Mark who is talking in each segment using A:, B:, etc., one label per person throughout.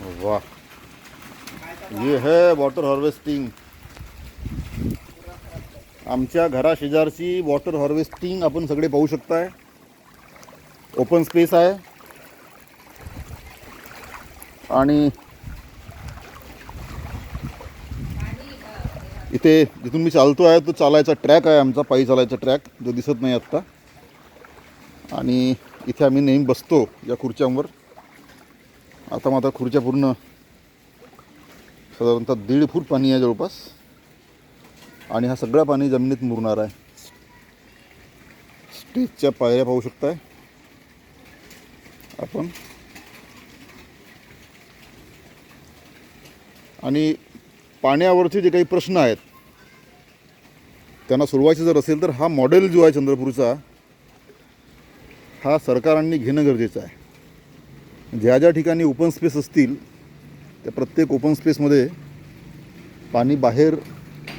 A: वाह। ये है वॉटर हार्वेस्टिंग आमच्या घराशेजारची वॉटर हार्वेस्टिंग आपण सगळे पाहू शकताय. ओपन स्पेस आहे. आणि इथे जिथून मी चालतो आहे तो चालायचा ट्रॅक आहे आमचा पायी चालायचा ट्रॅक जो दिसत नाही आत्ता. आणि इथे आम्ही नेहमी बसतो या खुर्च्यांवर. आता मग आता खुर्च्या पूर्ण साधारणतः दीड फूट पाणी आहे जवळपास. आणि हा सगळा पाणी जमिनीत मुरणार आहे. स्टेजच्या पायऱ्या पाहू शकताय. आपण. आणि पाण्यावरचे जे काही प्रश्न आहेत त्यांना सोडवायचे जर असेल तर हा मॉडेल जो आहे चंद्रपूरचा हा सरकारांनी घेणं गरजेचं आहे. ज्या ज्या ठिकाणी ओपन स्पेस असतील त्या प्रत्येक ओपन स्पेसमध्ये पाणी बाहेर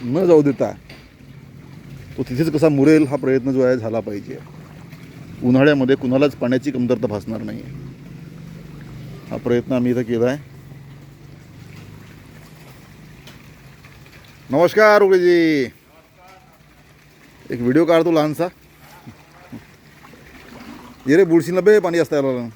A: न जाऊ देता तो तिथेच कसा मुरेल हा प्रयत्न जो आहे झाला पाहिजे. उन्हाळ्यामध्ये कुणालाच पाण्याची कमतरता भासणार नाही हा प्रयत्न आम्ही इथं केला आहे नमस्कार उगेजी एक व्हिडिओ काढतो लहानसा. ये रे बुडशीला बे पाणी असता याला